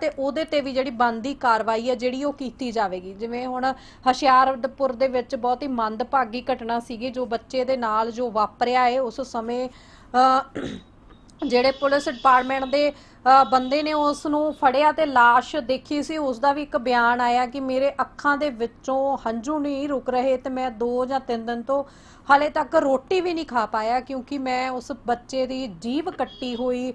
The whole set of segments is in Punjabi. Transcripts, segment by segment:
ਤੇ ਉਹਦੇ ਤੇ ਵੀ ਜਿਹੜੀ ਬੰਦੀ ਕਾਰਵਾਈ ਹੈ ਜਿਹੜੀ ਉਹ ਕੀਤੀ ਜਾਵੇਗੀ। ਜਿਵੇਂ ਹੁਣ ਹਸ਼ਿਆਰਪੁਰ ਦੇ ਵਿੱਚ ਬਹੁਤ ਹੀ ਮੰਦਭਾਗੀ ਘਟਨਾ ਸੀਗੀ ਜੋ ਬੱਚੇ ਦੇ ਨਾਲ ਜੋ ਵਾਪਰਿਆ ਹੈ ਉਸ ਸਮੇਂ ਅ, ਜਿਹੜੇ ਪੁਲਿਸ ਡਿਪਾਰਟਮੈਂਟ ਦੇ ਬੰਦੇ ਨੇ ਉਸ ਨੂੰ ਫੜਿਆ ਤੇ লাশ ਦੇਖੀ ਸੀ ਉਸ ਦਾ ਵੀ ਇੱਕ ਬਿਆਨ ਆਇਆ ਕਿ ਮੇਰੇ ਅੱਖਾਂ ਦੇ ਵਿੱਚੋਂ ਹੰਝੂ ਨਹੀਂ ਰੁਕ ਰਹੇ ਤੇ ਮੈਂ 2 ਜਾਂ 3 ਦਿਨ ਤੋਂ ਹਾਲੇ ਤੱਕ ਰੋਟੀ ਵੀ ਨਹੀਂ ਖਾ ਪਾਇਆ ਕਿਉਂਕਿ ਮੈਂ ਉਸ ਬੱਚੇ ਦੀ ਜੀਭ ਕੱਟੀ ਹੋਈ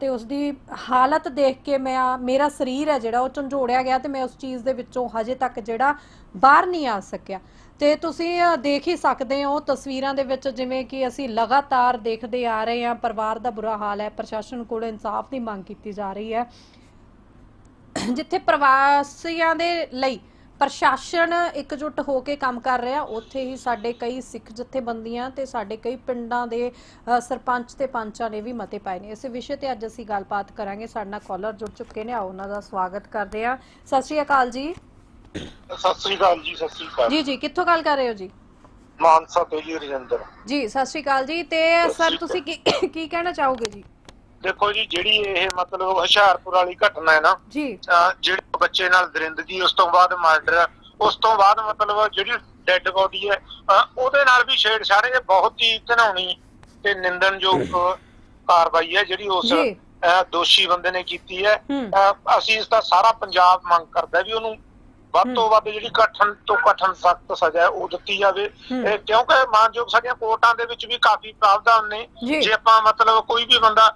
ਤੇ ਉਸ ਦੀ ਹਾਲਤ ਦੇਖ ਕੇ ਮੈਂ ਮੇਰਾ ਸਰੀਰ ਹੈ ਜਿਹੜਾ ਉਹ ਝੰਜੋੜਿਆ ਗਿਆ ਤੇ ਮੈਂ ਉਸ ਚੀਜ਼ ਦੇ ਵਿੱਚੋਂ ਹਜੇ ਤੱਕ ਜਿਹੜਾ ਬਾਹਰ ਨਹੀਂ ਆ ਸਕਿਆ। ਤੇ ਤੁਸੀਂ ਦੇਖ ਹੀ ਸਕਦੇ ਹੋ ਤਸਵੀਰਾਂ ਦੇ ਵਿੱਚ ਜਿਵੇਂ ਕਿ ਅਸੀਂ ਲਗਾਤਾਰ ਦੇਖਦੇ ਆ ਰਹੇ ਹਾਂ, ਪਰਿਵਾਰ ਦਾ ਬੁਰਾ ਹਾਲ ਹੈ, ਪ੍ਰਸ਼ਾਸਨ ਕੋਲ ਇਨਸਾਫ ਦੀ ਮੰਗ ਕੀਤੀ ਜਾ ਰਹੀ ਹੈ। ਜਿੱਥੇ ਪ੍ਰਵਾਸੀਆਂ ਦੇ ਲਈ ਪ੍ਰਸ਼ਾਸਨ ਇਕਜੁੱਟ ਹੋ ਕੇ ਕੰਮ ਕਰ ਰਿਹਾ, ਉੱਥੇ ਹੀ ਸਾਡੇ ਕਈ ਸਿੱਖ ਜਥੇਬੰਦੀਆਂ ਤੇ ਸਾਡੇ ਕਈ ਪਿੰਡਾਂ ਦੇ ਸਰਪੰਚ ਤੇ ਪੰਚਾਂ ਨੇ ਵੀ ਮਤੇ ਪਾਏ ਨੇ। ਇਸ ਵਿਸ਼ੇ ਤੇ ਅੱਜ ਅਸੀਂ ਗੱਲਬਾਤ ਕਰਾਂਗੇ। ਸਾਡੇ ਨਾਲ ਕਾਲਰ ਜੁੜ ਚੁੱਕੇ ਨੇ। ਆਓ ਉਹਨਾਂ ਦਾ ਸਵਾਗਤ ਕਰਦੇ ਹਾਂ। ਸਤਿ ਸ਼੍ਰੀ ਅਕਾਲ ਜੀ। ਸਤਿ ਸ੍ਰੀ ਅਕਾਲ ਜੀ ਸਤਿ ਸ੍ਰੀ ਅਕਾਲ। ਜੀ ਜੀ ਕਿੱਥੋਂ ਗੱਲ ਕਰ ਰਹੇ ਹੋ ਜੀ? ਮਾਨਸਾ ਤੋਂ ਜੀ ਰਜਿੰਦਰ। ਜੀ ਸਤਿ ਸ਼੍ਰੀ ਅਕਾਲ ਜੀ ਤੇ ਸਰ ਸ਼੍ਰੀ ਤੁਸੀਂ ਕੀ ਕੀ ਕਹਿਣਾ ਚਾਹੋਗੇ ਜੀ? ਦੇਖੋ ਜੀ ਜਿਹੜੀ ਇਹ ਮਤਲਬ ਹੁਸ਼ਿਆਰਪੁਰ ਵਾਲੀ ਘਟਨਾ ਹੈ ਨਾ ਜੀ। ਜਿਹੜੇ ਬੱਚੇ ਨਾਲ ਦਰਿੰਦਗੀ ਉਸ ਤੋਂ ਬਾਅਦ ਮਰਡਰ ਉਸ ਤੋਂ ਬਾਅਦ ਮਤਲਬ ਜਿਹੜੀ ਡੈੱਡ ਬੋਡੀ ਹੈ ਉਹਦੇ ਨਾਲ ਵੀ ਛੇੜਛਾੜ ਇਹ ਬਹੁਤ ਹੀ ਘਿਨਾਉਣੀ ਤੇ ਨਿੰਦਣਯੋਗ ਕਾਰਵਾਈ ਹੈ ਜਿਹੜੀ ਉਸ ਜੀ। ਦੋਸ਼ੀ ਬੰਦੇ ਨੇ ਕੀਤੀ ਹੈ। ਅਸੀਂ ਇਸ ਦਾ ਸਾਰਾ ਪੰਜਾਬ ਮੰਗ ਕਰਦਾ ਵੀ ਉਹਨੂੰ ਵੱਧ ਤੋਂ ਵੱਧ ਜਿਹੜੀ ਕਠਨ ਤੋਂ ਕਠਨ ਸਖਤ ਸਜ਼ਾ ਉਹ ਦਿੱਤੀ ਜਾਵੇ। ਕਿਉਂਕਿ ਮਾਨਯੋਗ ਸਾਡੀਆਂ ਕੋਰਟਾਂ ਦੇ ਵਿੱਚ ਵੀ ਕਾਫੀ ਪ੍ਰਾਵਧਾਨ ਨੇ। ਜੀ। ਆਪਾਂ ਮਤਲਬ ਕੋਈ ਵੀ ਬੰਦਾ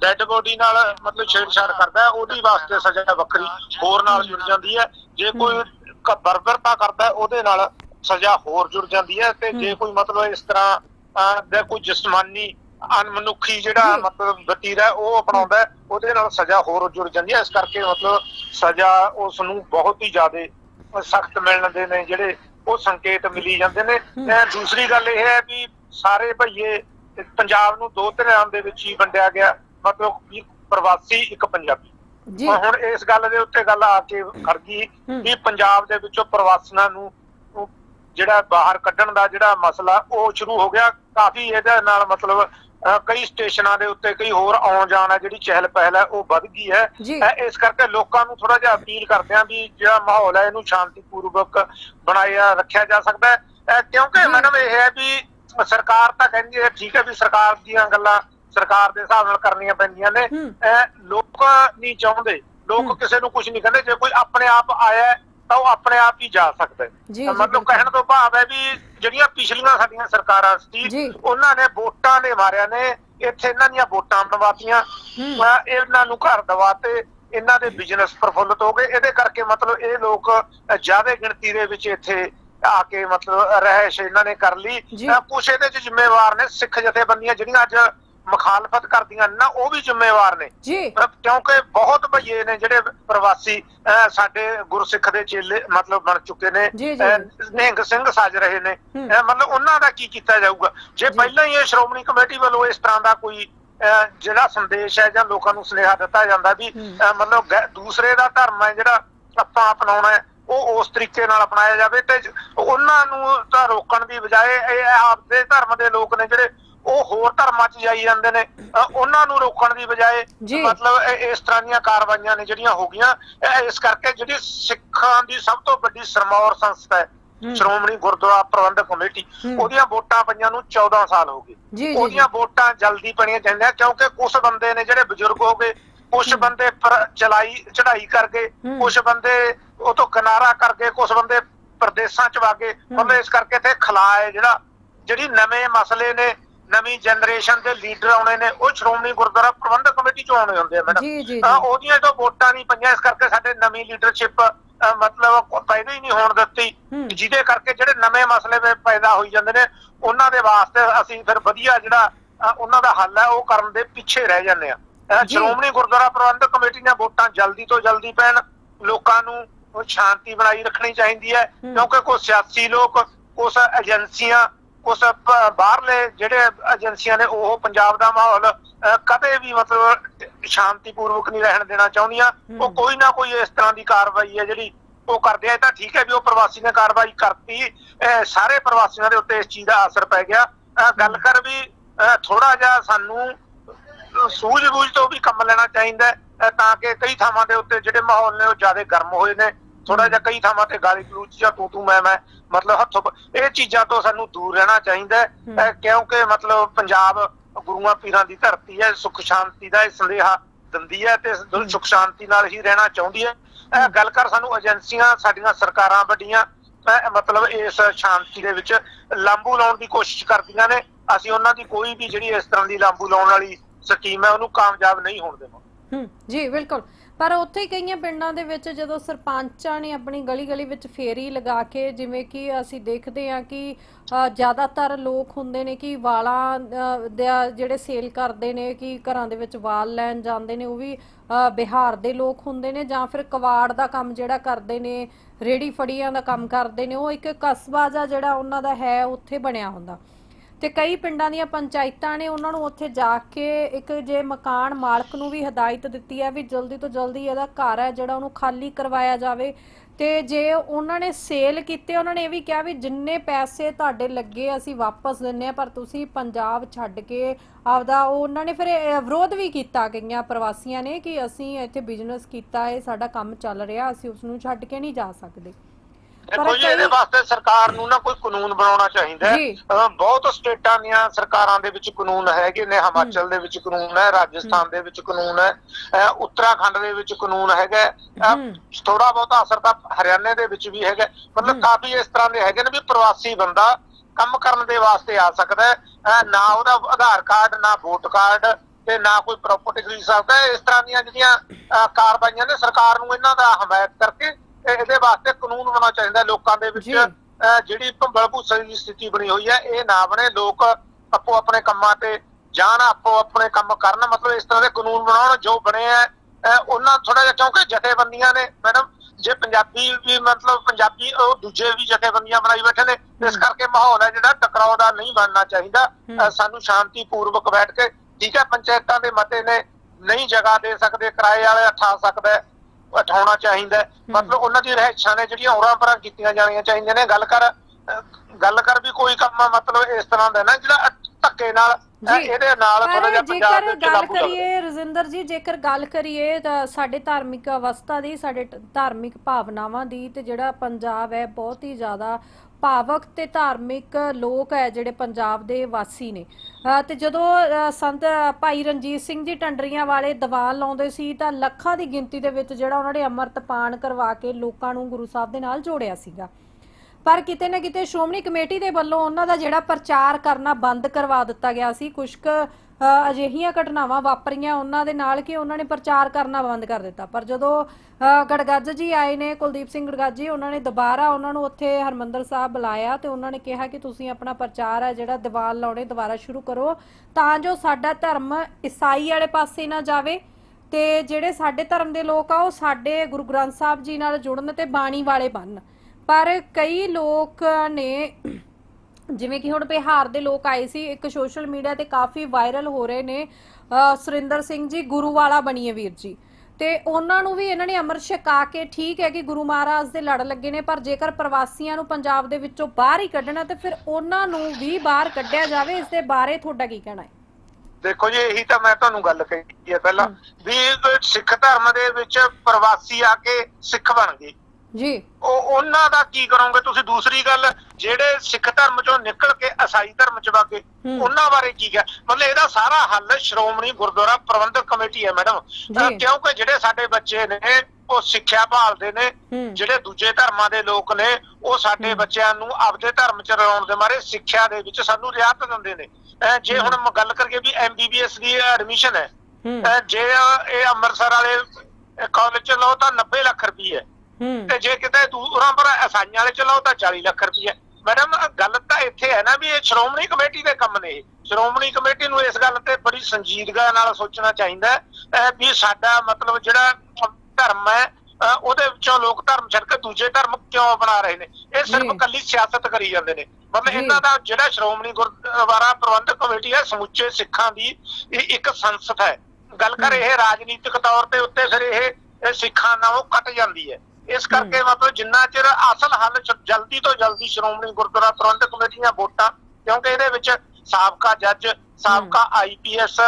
ਡੈੱਡ ਬੋਡੀ ਨਾਲ ਮਤਲਬ ਛੇੜਛਾੜ ਕਰਦਾ ਉਹਦੀ ਵਾਸਤੇ ਸਜ਼ਾ ਵੱਖਰੀ ਹੋਰ ਨਾਲ ਜੁੜ ਜਾਂਦੀ ਹੈ। ਜੇ ਕੋਈ ਬਰਬਰਤਾ ਕਰਦਾ ਉਹਦੇ ਨਾਲ ਸਜ਼ਾ ਹੋਰ ਜੁੜ ਜਾਂਦੀ ਹੈ। ਤੇ ਜੇ। ਕੋਈ ਮਤਲਬ ਇਸ ਤਰ੍ਹਾਂ ਦਾ ਕੋਈ ਜਿਸਮਾਨੀ ਅਨਮਨੁੱਖੀ ਜਿਹੜਾ। ਮਤਲਬ ਵਤੀਰਾ ਉਹ ਅਪਣਾਉਂਦਾ ਹੈ, ਉਹਦੇ ਨਾਲ ਸਜ਼ਾ ਹੋਰ ਜੁੜ ਜਾਂਦੀ ਹੈ ਇਸ ਕਰਕੇ ਮਤਲਬ ਸਜ਼ਾ ਉਸ ਨੂੰ ਬਹੁਤ ਹੀ ਜ਼ਿਆਦਾ ਸਖਤ ਮਿਲਣ ਦੇ ਨੇ ਜਿਹੜੇ ਉਹ ਸੰਕੇਤ ਮਿਲੀ ਜਾਂਦੇ ਨੇ। ਤੇ ਦੂਸਰੀ ਗੱਲ ਇਹ ਹੈ ਵੀ ਸਾਰੇ ਭਈਏ ਪੰਜਾਬ ਨੂੰ ਦੋ ਧਿਰਾਂ ਦੇ ਵਿੱਚ ਹੀ ਵੰਡਿਆ ਗਿਆ ਮਤਲਬ ਵੀ ਪ੍ਰਵਾਸੀ ਇੱਕ ਪੰਜਾਬੀ ਜੀ ਹੁਣ ਇਸ ਗੱਲ ਦੇ ਉੱਤੇ ਗੱਲ ਆ ਕੇ ਖੜ ਗਈ। ਵੀ ਪੰਜਾਬ ਦੇ ਵਿੱਚੋਂ ਪ੍ਰਵਾਸੀਆਂ ਨੂੰ ਜਿਹੜਾ ਬਾਹਰ ਕੱਢਣ ਦਾ ਜਿਹੜਾ ਮਸਲਾ ਉਹ ਸ਼ੁਰੂ ਹੋ ਗਿਆ। ਕਾਫੀ ਇਹਦੇ ਨਾਲ ਮਤਲਬ ਕਈ ਸਟੇਸ਼ਨਾਂ ਦੇ ਉੱਤੇ ਕਈ ਹੋਰ ਆਉਣ ਜਾਣ ਹੈ ਜਿਹੜੀ ਚਹਿਲ ਪਹਿਲ ਹੈ ਉਹ ਵੱਧ ਗਈ ਹੈ। ਇਸ ਕਰਕੇ ਲੋਕਾਂ ਨੂੰ ਥੋੜਾ ਜਿਹਾ ਅਪੀਲ ਕਰਦੇ ਹਾਂ ਵੀ ਜਿਹੜਾ ਮਾਹੌਲ ਹੈ ਇਹਨੂੰ ਸ਼ਾਂਤੀਪੂਰਵਕ ਬਣਾਇਆ ਰੱਖਿਆ ਜਾ ਸਕਦਾ ਹੈ। ਕਿਉਂਕਿ। ਮੈਡਮ ਇਹ ਹੈ ਵੀ ਸਰਕਾਰ ਤਾਂ ਕਹਿੰਦੀ ਹੈ ਠੀਕ ਹੈ ਵੀ ਸਰਕਾਰ ਦੀਆਂ ਗੱਲਾਂ ਸਰਕਾਰ ਦੇ ਹਿਸਾਬ ਨਾਲ ਕਰਨੀਆਂ ਪੈਂਦੀਆਂ ਨੇ। ਲੋਕ ਨਹੀਂ ਚਾਹੁੰਦੇ। ਲੋਕ। ਕਿਸੇ ਨੂੰ ਕੁਝ ਨਹੀਂ ਕਹਿੰਦੇ। ਜੇ ਕੋਈ ਆਪਣੇ ਆਪ ਆਇਆ ਤਾਂ ਉਹ ਆਪਣੇ ਆਪ ਹੀ ਜਾ ਸਕਦਾ ਮਤਲਬ ਕਹਿਣ ਤੋਂ ਭਾਵ ਹੈ ਵੀ ਜਿਹੜੀਆਂ ਪਿਛਲੀਆਂ ਸਾਡੀਆਂ ਸਰਕਾਰਾਂ ਸੀ ਉਹਨਾਂ ਨੇ ਵੋਟਾਂ ਦੇ ਮਾਰਿਆ ਨੇ ਇੱਥੇ ਇਹਨਾਂ ਦੀਆਂ ਵੋਟਾਂ ਬਣਵਾਤੀਆਂ। ਇਹਨਾਂ ਨੂੰ ਘਰ ਦਵਾਤੇ ਇਹਨਾਂ ਦੇ ਬਿਜ਼ਨਸ ਪ੍ਰਫੁੱਲਤ ਹੋ ਗਏ। ਇਹਦੇ ਕਰਕੇ ਮਤਲਬ ਇਹ ਲੋਕ ਜ਼ਿਆਦਾ ਗਿਣਤੀ ਦੇ ਵਿੱਚ ਇੱਥੇ ਆ ਕੇ ਮਤਲਬ ਰਹਿਸ਼ ਇਹਨਾਂ ਨੇ ਕਰ ਲਈ। ਕੁਛ ਇਹਦੇ ਚ ਜ਼ਿੰਮੇਵਾਰ ਨੇ ਸਿੱਖ ਜਥੇਬੰਦੀਆਂ ਜਿਹੜੀਆਂ ਅੱਜ ਮੁਖਾਲਫਤ ਕਰਦੀਆਂ ਨੇ ਉਹ ਵੀ ਜ਼ਿੰਮੇਵਾਰ ਨੇ। ਜੀ। ਕਿਉਂਕਿ ਬਹੁਤ ਭਈਏ ਨੇ ਜਿਹੜੇ ਪ੍ਰਵਾਸੀ ਸਾਡੇ ਗੁਰਸਿੱਖ ਦੇ ਚੇਲੇ ਮਤਲਬ ਬਣ ਚੁੱਕੇ ਨੇ ਨਿਹੰਗ ਸਿੰਘ ਸੱਜ ਰਹੇ ਨੇ। ਮਤਲਬ ਉਹਨਾਂ ਦਾ ਕੀ ਕੀਤਾ ਜਾਊਗਾ? ਜੇ। ਪਹਿਲਾਂ ਹੀ ਇਹ ਸ਼੍ਰੋਮਣੀ ਕਮੇਟੀ ਵੱਲੋਂ ਇਸ ਤਰ੍ਹਾਂ ਦਾ ਕੋਈ ਜਿਹੜਾ ਸੰਦੇਸ਼ ਹੈ ਜਾਂ ਲੋਕਾਂ ਨੂੰ ਸੁਨੇਹਾ ਦਿੱਤਾ ਜਾਂਦਾ ਵੀ ਮਤਲਬ ਦੂਸਰੇ ਦਾ ਧਰਮ ਹੈ ਜਿਹੜਾ ਆਪਾਂ ਅਪਣਾਉਣਾ ਹੈ ਉਹ ਉਸ ਤਰੀਕੇ ਨਾਲ ਅਪਣਾਇਆ ਜਾਵੇ ਤੇ ਉਹਨਾਂ ਨੂੰ ਤਾਂ ਰੋਕਣ ਦੀ ਬਜਾਏ ਇਹ ਆਪਦੇ ਧਰਮ ਦੇ ਲੋਕ ਨੇ ਜਿਹੜੇ ਉਹ ਹੋਰ ਧਰਮਾਂ 'ਚ ਜਾਈ ਜਾਂਦੇ ਨੇ ਉਹਨਾਂ ਨੂੰ ਰੋਕਣ ਦੀ ਬਜਾਏ। ਮਤਲਬ ਇਸ ਤਰ੍ਹਾਂ ਦੀਆਂ ਕਾਰਵਾਈਆਂ ਨੇ ਜਿਹੜੀਆਂ ਹੋ ਗਈਆਂ ਇਸ ਕਰਕੇ ਜਿਹੜੀ ਸਿੱਖਾਂ ਦੀ ਸਭ ਤੋਂ ਵੱਡੀ ਸਰਮੌਰ ਸੰਸਥਾ ਹੈ। ਸ਼੍ਰੋਮਣੀ ਗੁਰਦੁਆਰਾ ਪ੍ਰਬੰਧਕ ਕਮੇਟੀ। ਉਹਦੀਆਂ ਵੋਟਾਂ ਪਈਆਂ ਨੂੰ 14 ਸਾਲ ਹੋ ਗਏ ਉਹਦੀਆਂ ਵੋਟਾਂ ਜਲਦੀ ਪਣੀਆਂ ਚਾਹੀਦੀਆਂ ਕਿਉਂਕਿ ਕੁਝ ਬੰਦੇ ਨੇ ਜਿਹੜੇ ਬਜ਼ੁਰਗ ਹੋ ਗਏ ਕੁਝ ਬੰਦੇ ਚਲਾਈ ਚੜਾਈ ਕਰ ਗਏ ਹੂੰ। ਕੁਝ ਬੰਦੇ ਉਹ ਤੋਂ ਕਿਨਾਰਾ ਕਰ ਗਏ ਕੁਝ ਬੰਦੇ ਪ੍ਰਦੇਸ਼ਾਂ ਚ ਵਾਗੇ ਮਤਲਬ ਇਸ ਕਰਕੇ ਤੇ ਖਲਾ ਹੈ ਜਿਹੜਾ ਜਿਹੜੀ ਨਵੇਂ ਮਸਲੇ ਨੇ ਨਵੀਂ ਜਨਰੇਸ਼ਨ ਦੇ ਲੀਡਰ ਆਉਣੇ ਨੇ ਉਹ ਸ਼੍ਰੋਮਣੀ ਗੁਰਦੁਆਰਾ ਪ੍ਰਬੰਧਕ ਕਮੇਟੀ ਚੋਂ ਆਉਣੇ ਹੁੰਦੇ ਆ ਮੈਡਮ। ਤਾਂ ਉਹਦੀਆਂ ਤੋਂ ਵੋਟਾਂ ਨਹੀਂ ਪਈਆਂ ਇਸ ਕਰਕੇ ਸਾਡੇ ਨਵੀਂ ਲੀਡਰਸ਼ਿਪ ਮਤਲਬ ਪੈਦਾ ਹੀ ਨਹੀਂ ਹੋਣ ਦਿੱਤੀ। ਜਿਹਦੇ ਕਰਕੇ ਜਿਹੜੇ ਨਵੇਂ ਮਸਲੇ ਪੈਦਾ ਹੋਈ ਜਾਂਦੇ ਨੇ ਉਹਨਾਂ ਦੇ ਵਾਸਤੇ ਅਸੀਂ ਫਿਰ ਵਧੀਆ ਜਿਹੜਾ ਉਹਨਾਂ ਦਾ ਹੱਲ ਹੈ ਉਹ ਕਰਨ ਦੇ ਪਿੱਛੇ ਰਹਿ ਜਾਂਦੇ ਆ। ਸ਼੍ਰੋਮਣੀ ਗੁਰਦੁਆਰਾ ਪ੍ਰਬੰਧਕ ਕਮੇਟੀ ਦੀਆਂ ਵੋਟਾਂ ਜਲਦੀ ਤੋਂ ਜਲਦੀ ਪੈਣ ਲੋਕਾਂ ਨੂੰ ਉਹ ਸ਼ਾਂਤੀ ਬਣਾਈ ਰੱਖਣੀ ਚਾਹੀਦੀ ਹੈ। ਕਿਉਂਕਿ ਕੋਈ ਸਿਆਸੀ ਲੋਕ ਕੁਝ ਏਜੰਸੀਆਂ ਕੁਝ ਬਾਹਰਲੇ ਜਿਹੜੇ ਏਜੰਸੀਆਂ ਨੇ ਉਹ ਪੰਜਾਬ ਦਾ ਮਾਹੌਲ ਕਦੇ ਵੀ ਮਤਲਬ ਸ਼ਾਂਤੀਪੂਰਵਕ ਨਹੀਂ ਰਹਿਣ ਦੇਣਾ ਚਾਹੁੰਦੀਆਂ। ਉਹ। ਕੋਈ ਨਾ ਕੋਈ ਇਸ ਤਰ੍ਹਾਂ ਦੀ ਕਾਰਵਾਈ ਹੈ ਜਿਹੜੀ ਉਹ ਕਰਦੇ ਆ। ਤਾਂ ਠੀਕ ਹੈ ਵੀ ਉਹ ਪ੍ਰਵਾਸੀ ਨੇ ਕਾਰਵਾਈ ਕਰਤੀ। ਸਾਰੇ ਪ੍ਰਵਾਸੀਆਂ ਦੇ ਉੱਤੇ ਇਸ ਚੀਜ਼ ਦਾ ਅਸਰ ਪੈ ਗਿਆ। ਗੱਲ ਕਰ ਵੀ ਥੋੜਾ ਜਿਹਾ ਸਾਨੂੰ ਸੂਝ-ਬੂਝ ਤੋਂ ਵੀ ਕੰਮ ਲੈਣਾ ਚਾਹੀਦਾ ਤਾਂ ਕਿ ਕਈ ਥਾਵਾਂ ਦੇ ਉੱਤੇ ਜਿਹੜੇ ਮਾਹੌਲ ਨੇ ਉਹ ਜ਼ਿਆਦਾ ਗਰਮ ਹੋਏ ਨੇ। ਥੋੜਾ ਜਿਹਾ ਕਈ ਥਾਵਾਂ ਤੇ ਗਾਲੀ ਗਲੂਚ ਜਾਂ ਤੂੰ ਤੂੰ ਮੈਂ ਮੈਂ ਮਤਲਬ ਹੱਥੋਂ ਇਹ ਚੀਜ਼ਾਂ ਤੋਂ ਸਾਨੂੰ ਦੂਰ ਰਹਿਣਾ ਚਾਹੀਦਾ ਕਿਉਂਕਿ ਮਤਲਬ ਪੰਜਾਬ ਗੁਰੂਆਂ ਪੀਰਾਂ ਦੀ ਧਰਤੀ ਹੈ ਸੁਖ ਸ਼ਾਂਤੀ ਦਾ ਇਹ ਸੰਦੇਹਾ ਦਿੰਦੀ ਹੈ ਤੇ ਸੁਖ ਸ਼ਾਂਤੀ ਨਾਲ ਹੀ ਰਹਿਣਾ ਚਾਹੁੰਦੀ ਹੈ। ਇਹ ਗੱਲ ਕਰ ਸਾਨੂੰ ਏਜੰਸੀਆਂ ਸਾਡੀਆਂ ਸਰਕਾਰਾਂ ਵੱਡੀਆਂ ਮਤਲਬ ਇਸ ਸ਼ਾਂਤੀ ਦੇ ਵਿੱਚ ਲਾਂਬੂ ਲਾਉਣ ਦੀ ਕੋਸ਼ਿਸ਼ ਕਰਦੀਆਂ ਨੇ। ਅਸੀਂ ਉਹਨਾਂ ਦੀ ਕੋਈ ਵੀ ਜਿਹੜੀ ਇਸ ਤਰ੍ਹਾਂ ਦੀ ਲਾਂਬੂ ਲਾਉਣ ਵਾਲੀ ਸਕੀਮ ਹੈ ਉਹਨੂੰ ਕਾਮਯਾਬ ਨਹੀਂ ਹੋਣ ਦੇਵਾਂਗੇ। ਹੂੰ ਜੀ ਬਿਲਕੁਲ। ਪਰ ਉੱਥੇ ਹੀ ਕਈਆਂ ਪਿੰਡਾਂ ਦੇ ਵਿੱਚ ਜਦੋਂ ਸਰਪੰਚਾਂ ਨੇ ਆਪਣੀ ਗਲੀ ਗਲੀ ਵਿੱਚ ਫੇਰੀ ਲਗਾ ਕੇ ਜਿਵੇਂ ਕਿ ਅਸੀਂ ਦੇਖਦੇ ਹਾਂ ਕਿ ਜ਼ਿਆਦਾਤਰ ਲੋਕ ਹੁੰਦੇ ਨੇ ਕਿ ਵਾਲਾਂ ਅ, ਦਾ ਜਿਹੜੇ ਸੇਲ ਕਰਦੇ ਨੇ ਕਿ ਘਰਾਂ ਦੇ ਵਿੱਚ ਵਾਲ ਲੈਣ ਜਾਂਦੇ ਨੇ ਉਹ ਵੀ ਬਿਹਾਰ ਦੇ ਲੋਕ ਹੁੰਦੇ ਨੇ ਜਾਂ ਫਿਰ ਕਵਾੜ ਦਾ ਕੰਮ ਜਿਹੜਾ ਕਰਦੇ ਨੇ ਰੇੜੀ ਫੜੀਆਂ ਦਾ ਕੰਮ ਕਰਦੇ ਨੇ ਉਹ ਇੱਕ ਕਸਬਾ ਜਿਹਾ ਜਿਹੜਾ ਉਹਨਾਂ ਦਾ ਹੈ ਉੱਥੇ ਬਣਿਆ ਹੁੰਦਾ। ਤੇ ਕਈ ਪਿੰਡਾਂ ਦੀਆਂ ਪੰਚਾਇਤਾਂ ਨੇ ਉਹਨਾਂ ਨੂੰ ਉੱਥੇ ਜਾ ਕੇ ਇੱਕ ਜੇ ਮਕਾਨ ਮਾਲਕ ਨੂੰ ਵੀ ਹਦਾਇਤ ਦਿੱਤੀ ਹੈ ਵੀ ਜਲਦੀ ਤੋਂ ਜਲਦੀ ਇਹਦਾ ਘਰ ਹੈ ਜਿਹੜਾ ਉਹਨੂੰ ਖਾਲੀ ਕਰਵਾਇਆ ਜਾਵੇ। ਤੇ ਜੇ ਉਹਨਾਂ ਨੇ ਸੇਲ ਕੀਤੇ, ਉਹਨਾਂ ਨੇ ਇਹ ਵੀ ਕਿਹਾ ਵੀ ਜਿੰਨੇ ਪੈਸੇ ਤੁਹਾਡੇ ਲੱਗੇ ਅਸੀਂ ਵਾਪਸ ਦਿੰਨੇ ਆ ਪਰ ਤੁਸੀਂ ਪੰਜਾਬ ਛੱਡ ਕੇ ਆਪਦਾ ਉਹ ਉਹਨਾਂ ਨੇ ਫਿਰ ਇਹ ਵਿਰੋਧ ਵੀ ਕੀਤਾ ਕਈਆਂ ਪ੍ਰਵਾਸੀਆਂ ਨੇ ਕਿ ਅਸੀਂ ਇੱਥੇ ਬਿਜ਼ਨਸ ਕੀਤਾ ਹੈ ਸਾਡਾ ਕੰਮ ਚੱਲ ਰਿਹਾ, ਅਸੀਂ ਉਸ ਨੂੰ ਛੱਡ ਕੇ ਨਹੀਂ ਜਾ ਸਕਦੇ। ਦੇਖੋ ਜੀ ਕਈ- ਇਹਦੇ ਵਾਸਤੇ ਸਰਕਾਰ ਨੂੰ ਨਾ ਕੋਈ ਕਾਨੂੰਨ ਬਣਾਉਣਾ ਚਾਹੀਦਾ ਹੈ। ਬਹੁਤ ਸਟੇਟਾਂ ਦੀਆਂ ਸਰਕਾਰਾਂ ਦੇ ਵਿੱਚ ਕਾਨੂੰਨ ਹੈਗੇ ਨੇ। ਹਿਮਾਚਲ ਦੇ ਵਿੱਚ ਕਾਨੂੰਨ ਹੈ ਰਾਜਸਥਾਨ ਦੇ ਵਿੱਚ ਕਾਨੂੰਨ ਹੈ ਉੱਤਰਾਖੰਡ ਦੇ ਵਿੱਚ ਕਾਨੂੰਨ ਹੈਗਾ। ਥੋੜਾ ਬਹੁਤਾ ਅਸਰ ਤਾਂ ਹਰਿਆਣੇ ਦੇ ਵਿੱਚ ਵੀ ਹੈਗਾ ਮਤਲਬ। ਕਾਫੀ ਇਸ ਤਰ੍ਹਾਂ ਦੇ ਹੈਗੇ ਨੇ ਵੀ ਪ੍ਰਵਾਸੀ ਬੰਦਾ ਕੰਮ ਕਰਨ ਦੇ ਵਾਸਤੇ ਆ ਸਕਦਾ ਹੈ। ਨਾ ਉਹਦਾ ਆਧਾਰ ਕਾਰਡ ਨਾ ਵੋਟ ਕਾਰਡ ਤੇ ਨਾ ਕੋਈ ਪ੍ਰਾਪਰਟੀ ਖਰੀਦ ਸਕਦਾ ਇਸ ਤਰ੍ਹਾਂ ਦੀਆਂ ਜਿਹੜੀਆਂ ਕਾਰਵਾਈਆਂ ਨੇ ਸਰਕਾਰ ਨੂੰ ਇਹਨਾਂ ਦਾ ਹਮਾਇਤ ਕਰਕੇ ਇਹਦੇ ਵਾਸਤੇ ਕਾਨੂੰਨ ਬਣਾਉਣਾ ਚਾਹੀਦਾ। ਲੋਕਾਂ ਦੇ ਵਿੱਚ। ਜਿਹੜੀ ਭੰਬਲ ਭੂਸਲ ਦੀ ਸਥਿਤੀ ਬਣੀ ਹੋਈ ਹੈ ਇਹ ਨਾ ਬਣੇ। ਲੋਕ ਆਪੋ ਆਪਣੇ ਕੰਮਾਂ ਤੇ ਜਾਣ ਆਪੋ ਆਪਣੇ ਕੰਮ ਕਰਨ। ਮਤਲਬ ਇਸ ਤਰ੍ਹਾਂ ਦੇ ਕਾਨੂੰਨ ਬਣਾਉਣ ਜੋ ਬਣੇ ਆ ਉਹਨਾਂ ਥੋੜਾ ਜਿਹਾ ਕਿਉਂਕਿ ਜਥੇਬੰਦੀਆਂ ਨੇ ਮੈਡਮ ਜੇ ਪੰਜਾਬੀ ਵੀ ਮਤਲਬ ਪੰਜਾਬੀ ਉਹ ਦੂਜੇ ਵੀ ਜਥੇਬੰਦੀਆਂ ਬਣਾਈ ਬੈਠੇ ਨੇ ਇਸ ਕਰਕੇ ਮਾਹੌਲ ਹੈ ਜਿਹੜਾ ਟਕਰਾਅ ਦਾ ਨਹੀਂ ਬਣਨਾ ਚਾਹੀਦਾ। ਸਾਨੂੰ ਸ਼ਾਂਤੀ ਪੂਰਵਕ ਬੈਠ ਕੇ ਠੀਕ ਹੈ ਪੰਚਾਇਤਾਂ ਦੇ ਮਤੇ ਨੇ ਨਹੀਂ ਜਗ੍ਹਾ ਦੇ ਸਕਦੇ ਕਿਰਾਏ ਵਾਲੇ ਉਠਾ ਸਕਦਾ। ਹੈ, ਉਠਾਉਣਾ ਚਾਹੀਦਾ ਹੈ। ਮਤਲਬ ਉਹਨਾਂ ਦੀ ਰਹਿਸ਼ਾਂ ਨੇ ਜਿਹੜੀਆਂ ਹੋਰਾਂ ਪਰਾਂ ਕੀਤੀਆਂ ਜਾਣੀਆਂ ਚਾਹੀਦੀਆਂ ਨੇ ਗੱਲ ਕਰ ਗੱਲ ਕਰ ਵੀ ਕੋਈ ਕੰਮ ਆ ਮਤਲਬ ਇਸ ਤਰ੍ਹਾਂ ਦਾ ਨਾ ਜਿਹੜਾ ਧੱਕੇ ਨਾਲ। ਇਹਦੇ ਨਾਲ ਥੋੜਾ ਜਿਹਾ ਪੰਜਾਬ ਦੇ ਗੱਲ ਕਰੀਏ ਰਜਿੰਦਰ ਜੀ ਜੇਕਰ ਗੱਲ ਕਰੀਏ ਤਾਂ ਸਾਡੇ ਧਾਰਮਿਕ ਅਵਸਥਾ ਦੀ ਸਾਡੇ ਧਾਰਮਿਕ ਭਾਵਨਾਵਾਂ ਦੀ ਤੇ ਜਿਹੜਾ ਪੰਜਾਬ ਹੈ ਬਹੁਤ ਹੀ ਜ਼ਿਆਦਾ ਭਾਵਕ ਤੇ ਧਾਰਮਿਕ ਲੋਕ ਹੈ ਜਿਹੜੇ ਪੰਜਾਬ ਦੇ ਵਾਸੀ ਨੇ। ਤੇ ਜਦੋਂ ਸੰਤ ਭਾਈ ਰਣਜੀਤ ਸਿੰਘ ਜੀ ਟੰਡਰੀਆਂ ਵਾਲੇ ਦੀਵਾਨ ਲਾਉਂਦੇ ਸੀ ਤਾਂ ਲੱਖਾਂ ਦੀ ਗਿਣਤੀ ਦੇ ਵਿੱਚ ਜਿਹੜਾ ਉਹਨਾਂ ਨੇ ਅੰਮ੍ਰਿਤ ਪਾਨ ਕਰਵਾ ਕੇ ਲੋਕਾਂ ਨੂੰ ਗੁਰੂ ਸਾਹਿਬ ਦੇ ਨਾਲ ਜੋੜਿਆ ਸੀਗਾ। ਪਰ ਕਿਤੇ ਨਾ ਕਿਤੇ ਸ਼੍ਰੋਮਣੀ ਕਮੇਟੀ ਦੇ ਵੱਲੋਂ ਉਹਨਾਂ ਦਾ ਜਿਹੜਾ ਪ੍ਰਚਾਰ ਕਰਨਾ ਬੰਦ ਕਰਵਾ ਦਿੱਤਾ ਗਿਆ ਸੀ। ਕੁਝ ਅਜਿਹੀਆਂ ਘਟਨਾਵਾਂ ਵਾਪਰੀਆਂ ਉਹਨਾਂ ਦੇ ਨਾਲ ਕਿ ਉਹਨਾਂ ਨੇ ਪ੍ਰਚਾਰ ਕਰਨਾ ਬੰਦ ਕਰ ਦਿੱਤਾ। ਪਰ ਜਦੋਂ ਅ, ਗੜਗੱਜ ਜੀ ਆਏ ਨੇ ਕੁਲਦੀਪ ਸਿੰਘ ਗੜਗੱਜ ਜੀ ਉਹਨਾਂ ਨੇ ਦੁਬਾਰਾ ਉਹਨਾਂ ਨੂੰ ਉੱਥੇ ਹਰਮੰਦਰ ਸਾਹਿਬ ਬੁਲਾਇਆ ਤੇ ਉਹਨਾਂ ਨੇ ਕਿਹਾ ਕਿ ਤੁਸੀਂ ਆਪਣਾ ਪ੍ਰਚਾਰ ਹੈ ਜਿਹੜਾ ਦੀਵਾਨ ਲਾਉਣੇ ਦੁਬਾਰਾ ਸ਼ੁਰੂ ਕਰੋ ਤਾਂ ਜੋ ਸਾਡਾ ਧਰਮ ਈਸਾਈ ਵਾਲੇ ਪਾਸੇ ਨਾ ਜਾਵੇ ਤੇ ਜਿਹੜੇ ਸਾਡੇ ਧਰਮ ਦੇ ਲੋਕ ਆ ਉਹ ਸਾਡੇ ਗੁਰੂ ਗ੍ਰੰਥ ਸਾਹਿਬ ਜੀ ਨਾਲ ਜੁੜਨ ਤੇ ਬਾਣੀ ਵਾਲੇ ਬਣਨ। ਪਰ ਕਈ ਲੋਕ ਨੇ ਜਿਵੇਂ ਕਿ ਹੁਣ ਬਿਹਾਰ ਦੇ ਲੋਕ ਆਏ ਸੀ ਇੱਕ ਸੋਸ਼ਲ ਮੀਡੀਆ ਤੇ ਕਾਫੀ ਵਾਇਰਲ ਹੋ ਰਹੇ ਨੇ। ਸੁਰਿੰਦਰ ਸਿੰਘ ਜੀ ਗੁਰੂ ਵਾਲਾ ਬਣੀਏ ਵੀਰ ਜੀ। ਤੇ ਉਹਨਾਂ ਨੂੰ ਵੀ ਇਹਨਾਂ ਨੇ ਅਮਰ ਛਕਾ ਕੇ ਠੀਕ ਹੈ ਕਿ ਗੁਰੂ ਮਹਾਰਾਜ ਦੇ ਲੜ ਲੱਗੇ ਨੇ ਪਰ ਜੇਕਰ ਪ੍ਰਵਾਸੀਆਂ ਨੂੰ ਪੰਜਾਬ ਦੇ ਵਿੱਚੋਂ ਬਾਹਰ ਹੀ ਕੱਢਣਾ ਤੇ ਫਿਰ ਉਹਨਾਂ ਨੂੰ ਵੀ ਬਾਹਰ ਕੱਢਿਆ ਜਾਵੇ। ਇਸ ਦੇ ਬਾਰੇ ਤੁਹਾਡਾ ਕੀ ਕਹਿਣਾ ਹੈ? ਦੇਖੋ ਜੀ ਇਹੀ ਤਾਂ ਮੈਂ ਤੁਹਾਨੂੰ ਗੱਲ ਕਹੀ ਹੈ ਪਹਿਲਾਂ ਵੀ ਸਿੱਖ ਧਰਮ ਦੇ ਵਿੱਚ ਪ੍ਰਵਾਸੀ ਆ ਕੇ ਸਿੱਖ ਬਣ ਗਏ। ਜੀ। ਉਹ ਉਹਨਾਂ ਦਾ ਕੀ ਕਰੋਗੇ ਤੁਸੀਂ? ਦੂਸਰੀ ਗੱਲ ਜਿਹੜੇ ਸਿੱਖ ਧਰਮ ਚੋਂ ਨਿਕਲ ਕੇ ਈਸਾਈ ਧਰਮ ਚ ਵਾਗੇ। ਉਹਨਾਂ ਬਾਰੇ ਕੀ ਹੈ ਮਤਲਬ ਇਹਦਾ ਸਾਰਾ ਹੱਲ ਸ਼੍ਰੋਮਣੀ ਗੁਰਦੁਆਰਾ ਪ੍ਰਬੰਧਕ ਕਮੇਟੀ ਹੈ ਮੈਡਮ। ਕਿਉਂਕਿ ਜਿਹੜੇ ਸਾਡੇ ਬੱਚੇ ਨੇ ਉਹ ਸਿੱਖਿਆ ਭਾਲਦੇ ਨੇ। ਜਿਹੜੇ ਦੂਜੇ ਧਰਮਾਂ ਦੇ ਲੋਕ ਨੇ ਉਹ ਸਾਡੇ ਬੱਚਿਆਂ ਨੂੰ ਆਪਦੇ ਧਰਮ ਚ ਰਲਾਉਣ ਦੇ ਮਾਰੇ ਸਿੱਖਿਆ ਦੇ ਵਿੱਚ ਸਾਨੂੰ ਰਿਆਇਤ ਦਿੰਦੇ ਨੇ। ਜੇ ਹੁਣ ਮ- ਗੱਲ ਕਰੀਏ ਵੀ ਐਮਬੀਬੀਐਸ ਦੀ ਐਡਮਿਸ਼ਨ ਹੈ ਜੇ ਇਹ ਅੰਮ੍ਰਿਤਸਰ ਵਾਲੇ ਕਾਲਜ ਚ ਲਓ ਤਾਂ 90 ਲੱਖ ਰੁਪਏ ਹੂੰ ਤੇ ਜੇ ਕਿਤੇ ਦੂਰਾਂ ਪਰ ਅਸਾਈਆਂ ਵਾਲੇ ਚਲਾਓ ਤਾਂ 40 ਲੱਖ ਰੁਪਏ ਮੈਡਮ ਗੱਲ ਤਾਂ ਇੱਥੇ ਹੈ ਨਾ ਵੀ ਇਹ ਸ਼੍ਰੋਮਣੀ ਕਮੇਟੀ ਦੇ ਕੰਮ ਨੇ। ਸ਼੍ਰੋਮਣੀ ਕਮੇਟੀ ਨੂੰ ਇਸ ਗੱਲ ਤੇ ਬੜੀ ਸੰਜੀਦਗੀ ਨਾਲ ਸੋਚਣਾ ਚਾਹੀਦਾ ਵੀ ਸਾਡਾ ਮਤਲਬ ਜਿਹੜਾ ਧਰਮ ਹੈ ਉਹਦੇ ਵਿੱਚੋਂ ਲੋਕ ਧਰਮ ਛੱਡ ਕੇ ਦੂਜੇ ਧਰਮ ਕਿਉਂ ਅਪਣਾ ਰਹੇ ਨੇ? ਇਹ ਸਿਰਫ ਜੀ। ਕੱਲੀ ਸਿਆਸਤ ਕਰੀ ਜਾਂਦੇ ਨੇ। ਮਤਲਬ। ਇਹਨਾਂ ਦਾ ਜਿਹੜਾ ਸ਼੍ਰੋਮਣੀ ਗੁਰਦੁਆਰਾ ਪ੍ਰਬੰਧਕ ਕਮੇਟੀ ਹੈ ਸਮੁੱਚੇ ਸਿੱਖਾਂ ਦੀ ਇਹ ਇੱਕ ਸੰਸਥਾ ਹੈ। ਗੱਲ ਕਰ ਇਹ ਰਾਜਨੀਤਿਕ ਤੌਰ ਤੇ ਉੱਤੇ ਫਿਰ ਇਹ ਸਿੱਖਾਂ ਨਾਲੋਂ ਕੱਟ ਜਾਂਦੀ ਹੈ। ਇਸ ਕਰਕੇ ਮਤਲਬ ਜਿੰਨਾ ਚਿਰ ਅਸਲ ਹੱਲ ਜਲਦੀ ਤੋਂ ਜਲਦੀ ਸ਼੍ਰੋਮਣੀ ਗੁਰਦੁਆਰਾ ਪ੍ਰਬੰਧਕ ਕਮੇਟੀ ਦੀਆਂ ਵੋਟਾਂ ਕਿਉਂਕਿ ਇਹਦੇ ਵਿੱਚ ਸਾਬਕਾ ਜੱਜ ਸਾਬਕਾ ਆਈਪੀਐਸ।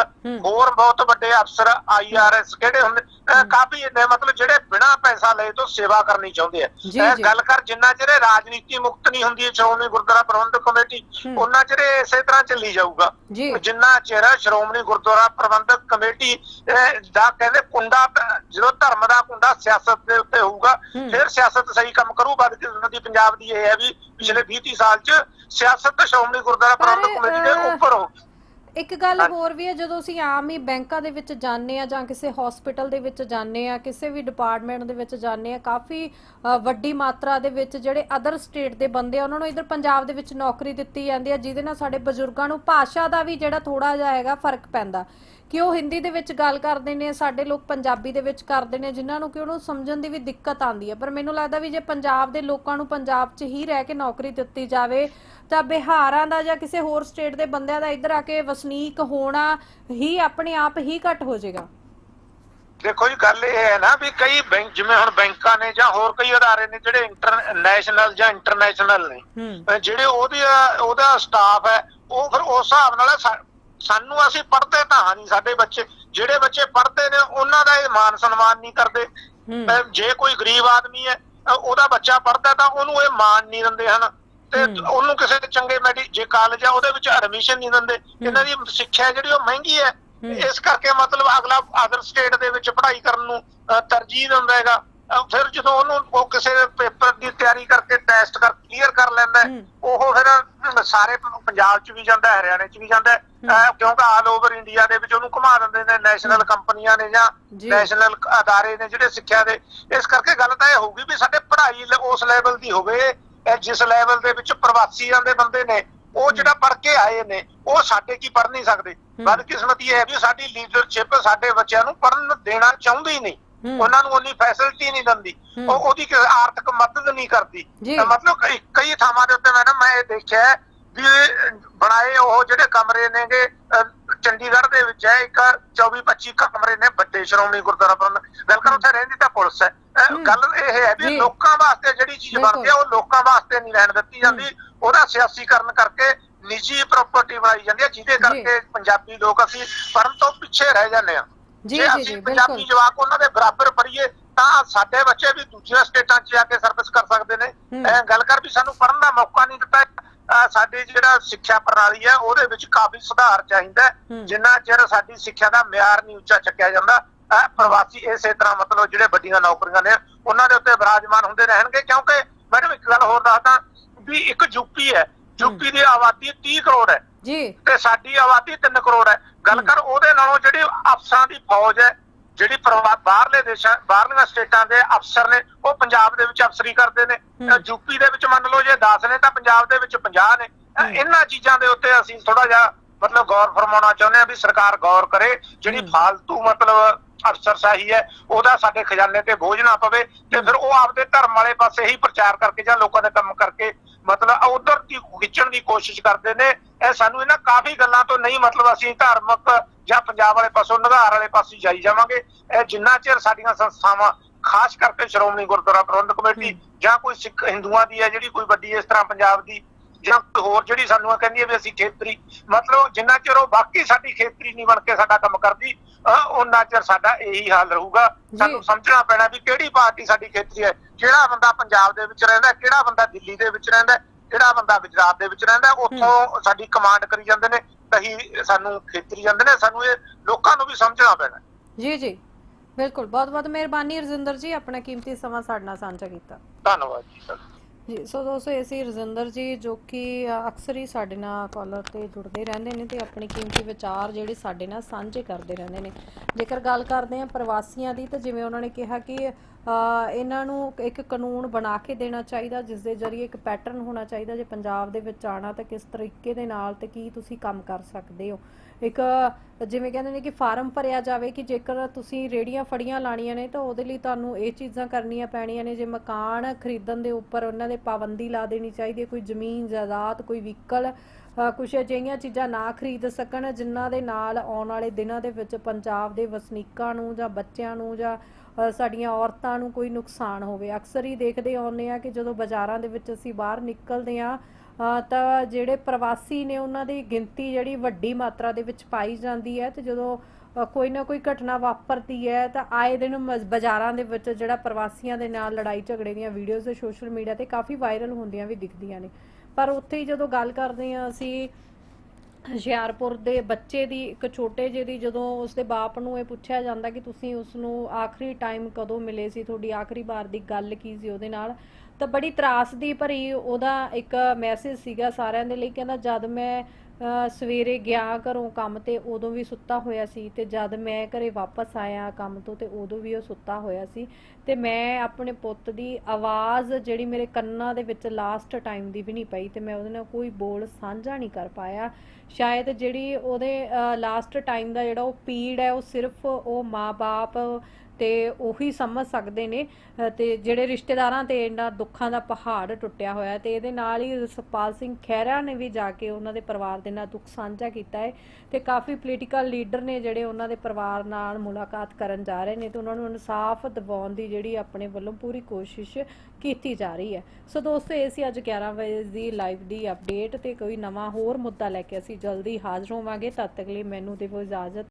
ਹੋਰ ਬਹੁਤ ਵੱਡੇ ਅਫਸਰ ਆਈਆਰਐਸ ਕਿਹੜੇ ਹੁੰਦੇ ਕਾਫੀ ਨੇ ਮਤਲਬ ਜਿਹੜੇ ਬਿਨਾਂ ਪੈਸਾ ਲਏ ਤੋਂ ਸੇਵਾ ਕਰਨੀ ਚਾਹੁੰਦੇ ਆ। ਗੱਲ ਕਰ ਜਿੰਨਾ ਚਿਰ ਇਹ ਰਾਜਨੀਤੀ ਮੁਕਤ ਨਹੀਂ ਹੁੰਦੀ ਸ਼੍ਰੋਮਣੀ ਗੁਰਦੁਆਰਾ ਪ੍ਰਬੰਧਕ ਕਮੇਟੀ। ਉਹਨਾਂ ਚਿਰ ਇਹ ਇਸੇ ਤਰ੍ਹਾਂ ਚੱਲੀ ਜਾਊਗਾ ਜਿੰਨਾ ਚਿਰ ਸ਼੍ਰੋਮਣੀ ਗੁਰਦੁਆਰਾ ਪ੍ਰਬੰਧਕ ਕਮੇਟੀ ਦਾ ਕਹਿੰਦੇ ਕੁੰਡਾ ਜਦੋਂ ਧਰਮ ਦਾ ਕੁੰਡਾ ਸਿਆਸਤ ਦੇ ਉੱਤੇ ਹੋਊਗਾ। ਫਿਰ ਸਿਆਸਤ ਸਹੀ ਕੰਮ ਕਰੂ ਬਦਕਿਸਮਤੀ ਪੰਜਾਬ ਦੀ ਇਹ ਹੈ ਵੀ ਪਿਛਲੇ 20 30 ਸਾਲ ਚ ਸਿਆਸਤ ਸ਼੍ਰੋਮਣੀ ਗੁਰਦੁਆਰਾ ਪਰ, ਪ੍ਰਬੰਧਕ ਕਮੇਟੀ ਦੇ ਉੱਪਰ ਹੋ ਇੱਕ ਗੱਲ। ਹੋਰ ਵੀ ਹੈ ਜਦੋਂ ਅਸੀਂ ਆਮ ਹੀ ਬੈਂਕਾਂ ਦੇ ਵਿੱਚ ਜਾਂਦੇ ਆ ਜਾਂ ਕਿਸੇ ਹਸਪੀਟਲ ਦੇ ਵਿੱਚ ਜਾਂਦੇ ਆ ਕਿਸੇ ਵੀ ਡਿਪਾਰਟਮੈਂਟ ਦੇ ਵਿੱਚ ਜਾਂਦੇ ਆ ਕਾਫੀ ਵੱਡੀ ਮਾਤਰਾ ਦੇ ਵਿੱਚ ਜਿਹੜੇ ਅਦਰ ਸਟੇਟ ਦੇ ਬੰਦੇ ਆ ਉਹਨਾਂ ਨੂੰ ਇਧਰ ਪੰਜਾਬ ਦੇ ਵਿੱਚ ਨੌਕਰੀ ਦਿੱਤੀ ਜਾਂਦੀ ਹੈ ਜਿਹਦੇ ਨਾਲ ਸਾਡੇ ਬਜ਼ੁਰਗਾਂ ਨੂੰ ਭਾਸ਼ਾ ਦਾ ਵੀ ਜਿਹੜਾ ਥੋੜਾ ਜਿਹਾ ਹੈਗਾ ਫ਼ਰਕ ਪੈਂਦਾ ਕਿ ਉਹ ਹਿੰਦੀ ਦੇ ਵਿੱਚ ਗੱਲ ਕਰਦੇ ਨੇ ਸਾਡੇ ਲੋਕ ਪੰਜਾਬੀ ਦੇ ਵਿੱਚ ਕਰਦੇ ਨੇ ਜਿਨ੍ਹਾਂ ਨੂੰ ਕਿ ਉਹਨੂੰ ਸਮਝਣ ਦੀ ਵੀ ਦਿੱਕਤ ਆਉਂਦੀ ਹੈ। ਪਰ ਮੈਨੂੰ ਲੱਗਦਾ ਵੀ ਜੇ ਪੰਜਾਬ ਦੇ ਲੋਕਾਂ ਨੂੰ ਪੰਜਾਬ 'ਚ ਹੀ ਰਹਿ ਕੇ ਨੌਕਰੀ ਦਿੱਤੀ ਜਾਵੇ ਤਾਂ ਬਿਹਾਰਾਂ ਦਾ ਜਾਂ ਕਿਸੇ ਹੋਰ ਸਟੇਟ ਦੇ ਬੰਦਿਆਂ ਦਾ ਇੱਧਰ ਆ ਕੇ ਵਸਨੀਕ ਹੋਣਾ ਹੀ ਆਪਣੇ ਆਪ ਹੀ ਘੱਟ ਹੋ ਜਾਏਗਾ। ਦੇਖੋ ਜੀ ਗੱਲ ਇਹ ਹੈ ਨਾ ਵੀ ਕਈ ਬੈਂਕ ਜਿਵੇਂ ਹੁਣ ਬੈਂਕਾਂ ਨੇ ਜਾਂ ਹੋਰ ਕਈ ਅਦਾਰੇ ਨੇ ਜਿਹੜੇ ਇੰਟਰਨੈਸ਼ਨਲ ਜਾਂ ਇੰਟਰਨੈਸ਼ਨਲ ਨੇ ਜਿਹੜੇ ਉਹਦੀ ਉਹਦਾ ਸਟਾਫ ਹੈ ਉਹ ਫਿਰ ਉਸ ਹਿਸਾਬ ਨਾਲ ਸਾਨੂੰ ਅਸੀਂ ਪੜ੍ਹਦੇ ਤਾਂ ਨਹੀਂ ਸਾਡੇ ਬੱਚੇ ਜਿਹੜੇ ਬੱਚੇ ਪੜ੍ਹਦੇ ਨੇ ਉਹਨਾਂ ਦਾ ਇਹ ਮਾਨ ਸਨਮਾਨ ਨਹੀਂ ਕਰਦੇ। ਜੇ ਕੋਈ ਗਰੀਬ ਆਦਮੀ ਹੈ ਉਹਦਾ ਬੱਚਾ ਪੜ੍ਹਦਾ ਤਾਂ ਉਹਨੂੰ ਇਹ ਮਾਨ ਨਹੀਂ ਦਿੰਦੇ ਹਨ। ਤੇ। ਉਹਨੂੰ ਕਿਸੇ ਚੰਗੇ ਮੈਡੀ ਜੇ ਕਾਲਜ ਆ ਉਹਦੇ ਵਿੱਚ ਐਡਮਿਸ਼ਨ ਨਹੀਂ ਦਿੰਦੇ। ਇਹਨਾਂ ਦੀ ਸਿੱਖਿਆ ਜਿਹੜੀ ਉਹ ਮਹਿੰਗੀ ਹੈ। ਇਸ ਕਰਕੇ ਮਤਲਬ ਅਗਲਾ ਅਦਰ ਸਟੇਟ ਦੇ ਵਿੱਚ ਪੜ੍ਹਾਈ ਕਰਨ ਨੂੰ ਤਰਜੀਹ ਦਿੰਦਾ ਹੈਗਾ ਫਿਰ ਜਦੋਂ ਉਹਨੂੰ ਉਹ ਕਿਸੇ ਪੇਪਰ ਦੀ ਤਿਆਰੀ ਕਰਕੇ ਟੈਸਟ ਕਰ ਕਲੀਅਰ ਕਰ ਲੈਂਦਾ। ਉਹ ਫਿਰ ਸਾਰੇ ਪੰਜਾਬ ਚ ਵੀ ਜਾਂਦਾ ਹਰਿਆਣੇ ਚ ਵੀ ਜਾਂਦਾ ਕਿਉਂਕਿ ਆਲ ਓਵਰ ਇੰਡੀਆ ਦੇ ਵਿੱਚ ਉਹਨੂੰ ਘੁਮਾ ਦਿੰਦੇ ਨੇ ਨੈਸ਼ਨਲ ਕੰਪਨੀਆਂ ਨੇ ਜਾਂ। ਨੈਸ਼ਨਲ ਅਦਾਰੇ ਨੇ ਜਿਹੜੇ ਸਿੱਖਿਆ ਦੇ। ਇਸ ਕਰਕੇ ਗੱਲ ਤਾਂ ਇਹ ਹੋਊਗੀ ਵੀ ਸਾਡੇ ਪੜ੍ਹਾਈ ਉਸ ਲੈਵਲ ਦੀ ਹੋਵੇ ਜਿਸ ਲੈਵਲ ਦੇ ਵਿੱਚ ਪ੍ਰਵਾਸੀਆਂ ਦੇ ਬੰਦੇ ਨੇ ਉਹ ਜਿਹੜਾ ਪੜ੍ਹ ਕੇ ਆਏ ਨੇ ਉਹ ਸਾਡੇ ਕੀ ਪੜ੍ਹ ਨਹੀਂ ਸਕਦੇ। ਬਦਕਿਸਮਤੀ ਇਹ ਹੈ ਵੀ ਸਾਡੀ ਲੀਡਰਸ਼ਿਪ ਸਾਡੇ ਬੱਚਿਆਂ ਨੂੰ ਪੜ੍ਹਨ ਦੇਣਾ ਚਾਹੁੰਦੀ ਨਹੀਂ। ਉਹਨਾਂ ਨੂੰ ਉਨੀ ਫੈਸਿਲਿਟੀ ਨਹੀਂ ਦਿੰਦੀ। ਉਹ ਉਹਦੀ ਆਰਥਿਕ ਮਦਦ ਨਹੀਂ ਕਰਦੀ। ਮਤਲਬ ਕਈ ਕਈ ਥਾਵਾਂ ਦੇ ਉੱਤੇ ਮੈਡਮ ਮੈਂ ਇਹ ਦੇਖਿਆ ਵੀ ਬਣਾਏ ਉਹ ਜਿਹੜੇ ਕਮਰੇ ਨੇਗੇ ਚੰਡੀਗੜ੍ਹ ਦੇ ਵਿੱਚ ਹੈ ਇੱਕ 24 25 ਕਮਰੇ ਨੇ ਵੱਡੇ ਸ਼੍ਰੋਮਣੀ ਗੁਰਦੁਆਰਾ ਪ੍ਰਬੰਧਕ। ਗੱਲ ਕਰ ਉੱਥੇ ਰਹਿੰਦੀ ਤਾਂ ਪੁਲਿਸ ਹੈ। ਗੱਲ ਇਹ ਹੈ ਵੀ। ਲੋਕਾਂ ਵਾਸਤੇ ਜਿਹੜੀ ਚੀਜ਼। ਬਣਦੀ ਹੈ ਉਹ ਲੋਕਾਂ ਵਾਸਤੇ ਨਹੀਂ ਰਹਿਣ ਦਿੱਤੀ ਜਾਂਦੀ। ਉਹਦਾ ਸਿਆਸੀਕਰਨ ਕਰਕੇ ਨਿੱਜੀ ਪ੍ਰਾਪਰਟੀ ਬਣਾਈ ਜਾਂਦੀ ਹੈ ਜਿਹਦੇ ਕਰਕੇ ਪੰਜਾਬੀ ਲੋਕ ਅਸੀਂ ਪੜਨ ਤੋਂ ਪਿੱਛੇ ਰਹਿ ਜਾਂਦੇ ਹਾਂ। ਜੀ, ਜੇ ਜੀ, ਪੰਜਾਬੀ। ਜਵਾਕ ਉਹਨਾਂ ਦੇ ਬਰਾਬਰ ਪੜ੍ਹੀਏ ਤਾਂ ਸਾਡੇ ਬੱਚੇ ਵੀ ਦੂਜੀਆਂ ਸਟੇਟਾਂ 'ਚ ਜਾ ਕੇ ਸਰਵਿਸ ਕਰ ਸਕਦੇ ਨੇ। ਇਹ ਗੱਲ ਕਰ ਵੀ ਸਾਨੂੰ ਪੜ੍ਹਨ ਦਾ ਮੌਕਾ ਨਹੀਂ ਦਿੱਤਾ ਸਾਡੀ ਜਿਹੜਾ ਸਿੱਖਿਆ ਪ੍ਰਣਾਲੀ ਹੈ ਉਹਦੇ ਵਿੱਚ ਕਾਫੀ ਸੁਧਾਰ ਚਾਹੀਦਾ। ਜਿੰਨਾ ਚਿਰ ਸਾਡੀ ਸਿੱਖਿਆ ਦਾ ਮਿਆਰ ਨਹੀਂ ਉੱਚਾ ਚੱਕਿਆ ਜਾਂਦਾ ਪ੍ਰਵਾਸੀ ਇਸੇ ਤਰ੍ਹਾਂ ਮਤਲਬ ਜਿਹੜੇ ਵੱਡੀਆਂ ਨੌਕਰੀਆਂ ਨੇ ਉਹਨਾਂ ਦੇ ਉੱਤੇ ਵਿਰਾਜਮਾਨ ਹੁੰਦੇ ਰਹਿਣਗੇ ਕਿਉਂਕਿ ਮੈਡਮ ਇੱਕ ਗੱਲ ਹੋਰ ਦੱਸਦਾ ਵੀ ਇੱਕ ਯੂਪੀ ਹੈ ਯੂਪੀ ਦੀ ਆਬਾਦੀ 30 ਕਰੋੜ ਹੈ। ਜੀ। ਤੇ ਸਾਡੀ ਆਬਾਦੀ 3 ਕਰੋੜ ਹੈ। ਗੱਲ ਕਰ ਉਹਦੇ ਨਾਲੋਂ ਜਿਹੜੀ ਅਫਸਰਾਂ ਦੀ ਫੌਜ ਹੈ ਜਿਹੜੀ ਬਾਹਰਲੇ ਦੇਸ਼ਾਂ ਬਾਹਰਲੀਆਂ ਸਟੇਟਾਂ ਦੇ ਅਫਸਰ ਨੇ ਉਹ ਪੰਜਾਬ ਦੇ ਵਿੱਚ ਅਫਸਰੀ ਕਰਦੇ ਨੇ। ਯੂਪੀ ਦੇ ਵਿੱਚ ਮੰਨ ਲਓ ਜੇ 10 ਨੇ ਤਾਂ ਪੰਜਾਬ ਦੇ ਵਿੱਚ 50 ਨੇ। ਇਹਨਾਂ ਚੀਜ਼ਾਂ ਦੇ ਉੱਤੇ ਅਸੀਂ ਥੋੜਾ ਜਿਹਾ ਮਤਲਬ ਗੌਰ ਫਰਮਾਉਣਾ ਚਾਹੁੰਦੇ ਹਾਂ ਵੀ ਸਰਕਾਰ ਗੌਰ ਕਰੇ। ਜਿਹੜੀ। ਫਾਲਤੂ ਮਤਲਬ ਅਫਸਰਸ਼ਾਹੀ ਹੈ, ਉਹਦਾ ਸਾਡੇ ਖਜ਼ਾਨੇ ਤੇ ਬੋਝ ਨਾ ਪਵੇ ਤੇ ਫਿਰ ਉਹ ਆਪਦੇ ਧਰਮ ਵਾਲੇ ਪਾਸੇ ਹੀ ਪ੍ਰਚਾਰ ਕਰਕੇ ਜਾਂ ਲੋਕਾਂ ਦੇ ਕੰਮ ਕਰਕੇ ਮਤਲਬ ਉਧਰ ਦੀ ਖਿੱਚਣ ਦੀ ਕੋਸ਼ਿਸ਼ ਕਰਦੇ ਨੇ। ਇਹ ਸਾਨੂੰ ਇਹਨਾਂ ਕਾਫੀ ਗੱਲਾਂ ਤੋਂ ਨਹੀਂ ਮਤਲਬ ਅਸੀਂ ਧਾਰਮਿਕ ਜਾਂ ਪੰਜਾਬ ਵਾਲੇ ਪਾਸੋਂ ਨਿਗਾਰ ਵਾਲੇ ਪਾਸੇ ਜਾਈ ਜਾਵਾਂਗੇ। ਇਹ ਜਿੰਨਾ ਚਿਰ ਸਾਡੀਆਂ ਸੰਸਥਾਵਾਂ ਖਾਸ ਕਰਕੇ ਸ਼੍ਰੋਮਣੀ ਗੁਰਦੁਆਰਾ ਪ੍ਰਬੰਧਕ ਕਮੇਟੀ ਜਾਂ ਕੋਈ ਸਿੱਖ ਹਿੰਦੂਆਂ ਦੀ ਹੈ, ਜਿਹੜੀ ਕੋਈ ਵੱਡੀ ਇਸ ਤਰ੍ਹਾਂ ਪੰਜਾਬ ਦੀ ਜਾਂ ਕੋਈ ਹੋਰ ਜਿਹੜੀ ਸਾਨੂੰ ਇਹ ਕਹਿੰਦੀ ਹੈ ਵੀ ਅਸੀਂ ਖੇਤਰੀ ਮਤਲਬ ਜਿੰਨਾ ਚਿਰ ਉਹ ਬਾਕੀ ਸਾਡੀ ਖੇਤਰੀ ਨਹੀਂ ਬਣ ਕੇ ਸਾਡਾ ਕੰਮ ਕਰਦੀ ਉਹਨਾਂ ਚਿਰ ਸਾਡਾ ਇਹੀ ਹਾਲ ਰਹੂਗਾ। ਸਾਨੂੰ ਸਮਝਣਾ ਪੈਣਾ ਵੀ ਕਿਹੜੀ ਪਾਰਟੀ ਸਾਡੀ ਖੇਤਰੀ ਹੈ ਕਿਹੜਾ ਬੰਦਾ ਪੰਜਾਬ ਦੇ ਵਿੱਚ ਰਹਿੰਦਾ ਹੈ, ਕਿਹੜਾ ਬੰਦਾ ਦਿੱਲੀ ਦੇ ਵਿੱਚ ਰਹਿੰਦਾ ਹੈ, ਕਿਹੜਾ ਬੰਦਾ ਗੁਜਰਾਤ ਦੇ ਵਿੱਚ ਰਹਿੰਦਾ ਹੈ, ਉੱਥੋਂ ਸਾਡੀ ਕਮਾਂਡ ਕਰੀ ਜਾਂਦੇ ਨੇ ਕਹੀ ਸਾਨੂੰ ਖੇਤਰੀ ਜਾਂਦੇ ਨੇ ਸਾਨੂੰ ਇਹ ਲੋਕਾਂ ਨੂੰ ਵੀ ਸਮਝਣਾ ਪੈਣਾ। ਜੀ ਜੀ। ਬਿਲਕੁਲ। ਬਹੁਤ ਬਹੁਤ ਮਿਹਰਬਾਨੀ ਰਜਿੰਦਰ ਜੀ ਆਪਣਾ ਕੀਮਤੀ ਸਮਾਂ ਸਾਡੇ ਨਾਲ ਸਾਂਝਾ ਕੀਤਾ। ਧੰਨਵਾਦ ਜੀ ਜੀ, ਸੋ ਦੋਸਤੋ, ਇਹ ਸੀ ਰਜਿੰਦਰ ਜੀ, ਜੋ ਕਿ ਅਕਸਰ ਹੀ ਸਾਡੇ ਨਾਲ ਕਾਲਰ ਤੇ ਜੁੜਦੇ ਰਹਿੰਦੇ ਨੇ ਤੇ ਆਪਣੇ ਕੀਮਤੀ ਵਿਚਾਰ ਜਿਹੜੇ ਸਾਡੇ ਨਾਲ ਸਾਂਝੇ ਕਰਦੇ ਰਹਿੰਦੇ ਨੇ। ਜੇਕਰ ਗੱਲ ਕਰਦੇ ਹਾਂ ਪ੍ਰਵਾਸੀਆਂ ਦੀ, ਤਾਂ ਜਿਵੇਂ ਉਹਨਾਂ ਨੇ ਕਿਹਾ ਕਿ ਇਹਨਾਂ ਨੂੰ ਇੱਕ ਕਾਨੂੰਨ ਬਣਾ ਕੇ ਦੇਣਾ ਚਾਹੀਦਾ ਜਿਸ ਦੇ ਜ਼ਰੀਏ ਇੱਕ ਪੈਟਰਨ ਹੋਣਾ ਚਾਹੀਦਾ ਜੇ ਪੰਜਾਬ ਦੇ ਵਿੱਚ ਆਣਾ ਤਾਂ ਕਿਸ ਤਰੀਕੇ ਦੇ ਨਾਲ ਤੇ ਕੀ ਤੁਸੀਂ ਕੰਮ ਕਰ ਸਕਦੇ ਹੋ। ਇੱਕ ਜਿਵੇਂ ਕਹਿੰਦੇ ਨੇ ਕਿ ਫਾਰਮ ਭਰਿਆ ਜਾਵੇ ਕਿ ਜੇਕਰ ਤੁਸੀਂ ਰੇੜੀਆਂ ਫੜੀਆਂ ਲਾਣੀਆਂ ਨੇ ਤਾਂ ਉਹਦੇ ਲਈ ਤੁਹਾਨੂੰ ਇਹ ਚੀਜ਼ਾਂ ਕਰਨੀਆਂ ਪੈਣੀਆਂ ਨੇ, ਜੇ ਮਕਾਨ ਖਰੀਦਣ ਦੇ ਉੱਪਰ ਉਹਨਾਂ ਦੇ ਪਾਬੰਦੀ ਲਾ ਦੇਣੀ ਚਾਹੀਦੀ ਹੈ, ਕੋਈ ਜ਼ਮੀਨ, ਜਾਇਦਾਦ, ਕੋਈ ਵਹੀਕਲ ਕੁਝ ਅਜਿਹੀਆਂ ਚੀਜ਼ਾਂ ਨਾ ਖਰੀਦ ਸਕਣ ਜਿਨ੍ਹਾਂ ਦੇ ਨਾਲ ਆਉਣ ਵਾਲੇ ਦਿਨਾਂ ਦੇ ਵਿੱਚ ਪੰਜਾਬ ਦੇ ਵਸਨੀਕਾਂ ਨੂੰ ਜਾਂ ਬੱਚਿਆਂ ਨੂੰ ਜਾਂ ਸਾਡੀਆਂ ਔਰਤਾਂ ਨੂੰ ਕੋਈ ਨੁਕਸਾਨ ਹੋਵੇ। ਅਕਸਰ ਹੀ ਦੇਖਦੇ ਆਉਂਦੇ ਆ ਕਿ ਜਦੋਂ ਬਾਜ਼ਾਰਾਂ ਦੇ ਵਿੱਚ ਅਸੀਂ ਬਾਹਰ ਨਿਕਲਦੇ ਆ ਤਾਂ ਜਿਹੜੇ ਪ੍ਰਵਾਸੀ ਨੇ ਉਹਨਾਂ ਦੀ ਗਿਣਤੀ ਜਿਹੜੀ ਵੱਡੀ ਮਾਤਰਾ ਦੇ ਵਿੱਚ ਪਾਈ ਜਾਂਦੀ ਹੈ ਤੇ ਜਦੋਂ ਕੋਈ ਨਾ ਕੋਈ ਘਟਨਾ ਵਾਪਰਦੀ ਹੈ ਤਾਂ ਆਏ ਦਿਨ ਮਜ਼- ਬਾਜ਼ਾਰਾਂ ਦੇ ਵਿੱਚ ਜਿਹੜਾ ਪ੍ਰਵਾਸੀਆਂ ਦੇ ਨਾਲ ਲੜਾਈ ਝਗੜੇ ਦੀਆਂ ਵੀਡੀਓਜ਼ ਸੋਸ਼ਲ ਮੀਡੀਆ ਤੇ ਕਾਫੀ ਵਾਇਰਲ ਹੁੰਦੀਆਂ ਵੀ ਦਿਖਦੀਆਂ ਨੇ। ਪਰ ਉੱਥੇ ਹੀ ਜਦੋਂ ਗੱਲ ਕਰਦੇ ਹਾਂ ਅਸੀਂ, ਹੁਸ਼ਿਆਰਪੁਰ ਦੇ ਬੱਚੇ ਦੀ, ਇੱਕ ਛੋਟੇ ਜਿਹੇ ਦੀ, ਜਦੋਂ ਉਸਦੇ ਬਾਪ ਨੂੰ ਇਹ ਪੁੱਛਿਆ ਜਾਂਦਾ ਕਿ ਤੁਸੀਂ ਉਸ ਨੂੰ ਆਖਰੀ ਟਾਈਮ ਕਦੋਂ ਮਿਲੇ ਸੀ? ਤੁਹਾਡੀ ਆਖਰੀ ਵਾਰ ਦੀ ਗੱਲ ਕੀ ਸੀ ਉਹਦੇ ਨਾਲ? ਤਾਂ ਬੜੀ ਤਰਾਸਦੀ ਭਰੀ ਉਹਦਾ ਇੱਕ ਮੈਸੇਜ ਸੀਗਾ ਸਾਰਿਆਂ ਦੇ ਲਈ, ਕਹਿੰਦਾ ਜਦ ਮੈਂ ਸਵੇਰੇ ਗਿਆ ਘਰੋਂ ਕੰਮ ਤੇ ਉਦੋਂ ਵੀ ਸੁੱਤਾ ਹੋਇਆ ਸੀ ਤੇ ਜਦ ਮੈਂ ਘਰੇ ਵਾਪਸ ਆਇਆ ਕੰਮ ਤੋਂ ਤੇ ਉਦੋਂ ਵੀ ਉਹ ਸੁੱਤਾ ਹੋਇਆ ਸੀ ਤੇ ਮੈਂ ਆਪਣੇ ਪੁੱਤ ਦੀ ਆਵਾਜ਼ ਜਿਹੜੀ ਮੇਰੇ ਕੰਨਾਂ ਦੇ ਵਿੱਚ ਲਾਸਟ ਟਾਈਮ ਦੀ ਵੀ ਨਹੀਂ ਪਈ ਤੇ ਮੈਂ ਉਹਦੇ ਨਾਲ ਕੋਈ ਬੋਲ ਸਾਂਝਾ ਨਹੀਂ ਕਰ ਪਾਇਆ। ਸ਼ਾਇਦ ਜਿਹੜੀ ਉਹਦੇ ਲਾਸਟ ਟਾਈਮ ਦਾ ਜਿਹੜਾ ਉਹ ਪੀੜ ਹੈ ਉਹ ਸਿਰਫ ਉਹ ਮਾਪੇ ਤੇ ਉਹੀ ਸਮਝ ਸਕਦੇ ਨੇ ਅ, ਤੇ ਜਿਹੜੇ ਰਿਸ਼ਤੇਦਾਰਾਂ ਤੇ ਇਹਨਾਂ ਦੁੱਖਾਂ ਦਾ ਪਹਾੜ ਟੁੱਟਿਆ ਹੋਇਆ ਹੈ ਤੇ ਇਹਦੇ ਨਾਲ ਹੀ ਸੁਖਪਾਲ ਸਿੰਘ ਖਹਿਰਾ ਨੇ ਵੀ ਜਾ ਕੇ ਉਹਨਾਂ ਦੇ ਪਰਿਵਾਰ ਦੇ ਨਾਲ ਦੁੱਖ ਸਾਂਝਾ ਕੀਤਾ ਹੈ ਤੇ ਕਾਫੀ ਪੋਲੀਟੀਕਲ ਲੀਡਰ ਨੇ ਜਿਹੜੇ ਉਹਨਾਂ ਦੇ ਪਰਿਵਾਰ ਨਾਲ ਮੁਲਾਕਾਤ ਕਰਨ ਜਾ ਰਹੇ ਨੇ ਤੇ ਉਹਨਾਂ ਨੂੰ ਇਨਸਾਫ ਦਿਵਾਉਣ ਦੀ ਜਿਹੜੀ ਆਪਣੇ ਵੱਲੋਂ ਪੂਰੀ ਕੋਸ਼ਿਸ਼ ਕੀਤੀ ਜਾ ਰਹੀ ਹੈ। ਸੋ ਦੋਸਤੋ, ਇਹ ਸੀ ਅੱਜ 11 ਵਜੇ ਦੀ ਲਾਈਵ ਦੀ ਅਪਡੇਟ ਤੇ ਕੋਈ ਨਵਾਂ ਹੋਰ ਮੁੱਦਾ ਲੈ ਕੇ ਅਸੀਂ ਜਲਦੀ ਹਾਜ਼ਰ ਹੋਵਾਂਗੇ। ਤਦ ਤੱਕ ਲਈ ਮੈਨੂੰ ਦੇਵੋ ਇਜਾਜ਼ਤ।